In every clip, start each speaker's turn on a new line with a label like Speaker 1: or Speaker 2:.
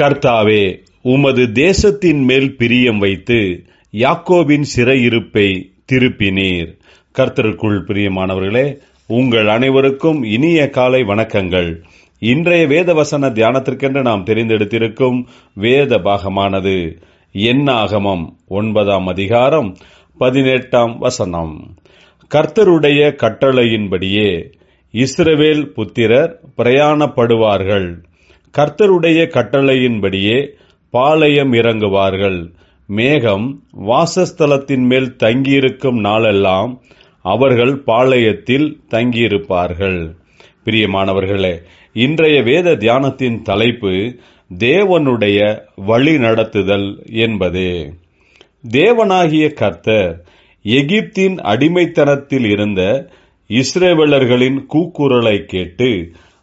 Speaker 1: கர்த்தாவே உமது தேசத்தின் மேல் பிரியம் வைத்து யாக்கோவின் சிறையிருப்பை திருப்பினீர். கர்த்தருக்குள் பிரியமானவர்களே உங்கள் அனைவருக்கும் இனிய காலை வணக்கங்கள். இன்றைய வேத வசன தியானத்திற்கென்று நாம் தெரிந்தெடுத்திருக்கும் வேத பாகமானது என்னாகமம் ஒன்பதாம் அதிகாரம் பதினெட்டாம் வசனம். கர்த்தருடைய கட்டளையின்படியே இஸ்ரவேல் புத்திரர் பிரயாணப்படுவார்கள். கர்த்தருடைய கட்டளையின்படியே பாளையம் இறங்குவார்கள். மேகம் வாசஸ்தலத்தின் மேல் தங்கியிருக்கும் நாளெல்லாம் அவர்கள் பாளையத்தில் தங்கியிருப்பார்கள். பிரியமானவர்களே இன்றைய வேத தியானத்தின் தலைப்பு தேவனுடைய வழி நடத்துதல் என்பதே. தேவனாகிய கர்த்தர் எகிப்தின் அடிமைத்தனத்தில் இருந்த இஸ்ரேவலர்களின் கூக்குரலை கேட்டு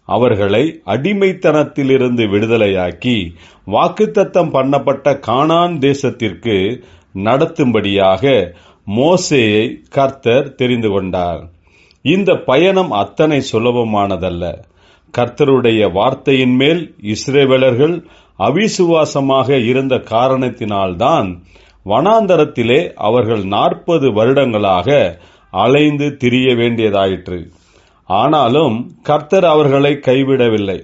Speaker 1: அவர்களை அடிமைத்தனத்திலிருந்து விடுதலையாக்கி வாக்குத்தத்தம் பண்ணப்பட்ட கானான் தேசத்திற்கு நடத்தும்படியாக மோசேயை கர்த்தர் தெரிந்து கொண்டார். இந்த பயணம் அத்தனை சுலபமானதல்ல. கர்த்தருடைய வார்த்தையின் மேல் இஸ்ரேவேலர்கள் அவிசுவாசமாக இருந்த காரணத்தினால்தான் வனாந்தரத்திலே அவர்கள் நாற்பது வருடங்களாக அலைந்து திரிய வேண்டியதாயிற்று. ஆனாலும் கர்த்தர் அவர்களை கைவிடவில்லை.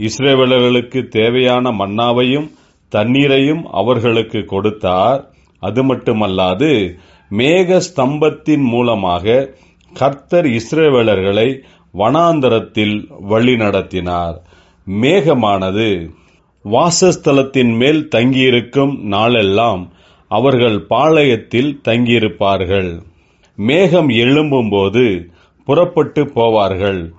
Speaker 1: இஸ்ரேவேலர்களுக்கு தேவையான மன்னாவையும் தண்ணீரையும் அவர்களுக்கு கொடுத்தார். அது மட்டுமல்லாது மேக ஸ்தம்பத்தின் மூலமாக கர்த்தர் இஸ்ரேவேலர்களை வனாந்தரத்தில் வழிநடத்தினார் மேகமானது வாசஸ்தலத்தின் மேல் தங்கியிருக்கும் நாளெல்லாம் அவர்கள் பாளையத்தில் தங்கியிருப்பார்கள். மேகம் எழும்பும்போது புறப்பட்டு போவார்கள்.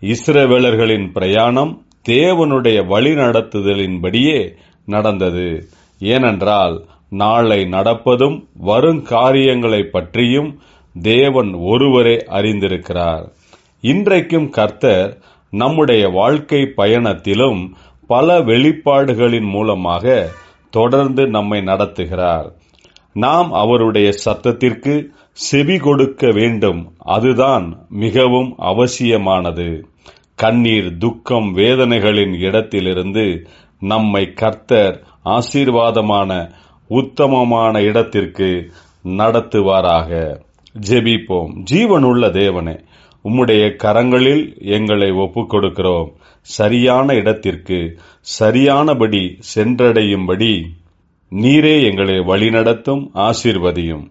Speaker 1: இஸ்ரவேலர்களின் பிரயாணம் தேவனுடைய வழிநடத்துதலின்படியே நடந்தது. ஏனென்றால் நாளை நடப்பதும் வருங்காரியங்களை பற்றியும் தேவன் ஒருவரே அறிந்திருக்கிறார். இன்றைக்கும் கர்த்தர் நம்முடைய வாழ்க்கை பயணத்திலும் பல வெளிப்பாடுகளின் மூலமாக தொடர்ந்து நம்மை நடத்துகிறார். நாம் அவருடைய சத்தத்திற்கு செவி கொடுக்க வேண்டும். அதுதான் மிகவும் அவசியமானது. கண்ணீர் துக்கம் வேதனைகளின் இடத்திலிருந்து நம்மை கர்த்தர் ஆசீர்வாதமான உத்தமமான இடத்திற்கு நடத்துவாராக. ஜெபிப்போம். ஜீவனுள்ள தேவனே உம்முடைய கரங்களில் எங்களை ஒப்பு கொடுக்கிறோம் சரியான இடத்திற்கு சரியானபடி சென்றடையும்படி நீரே எங்களை வழிநடத்தும் ஆசீர்வதியும்.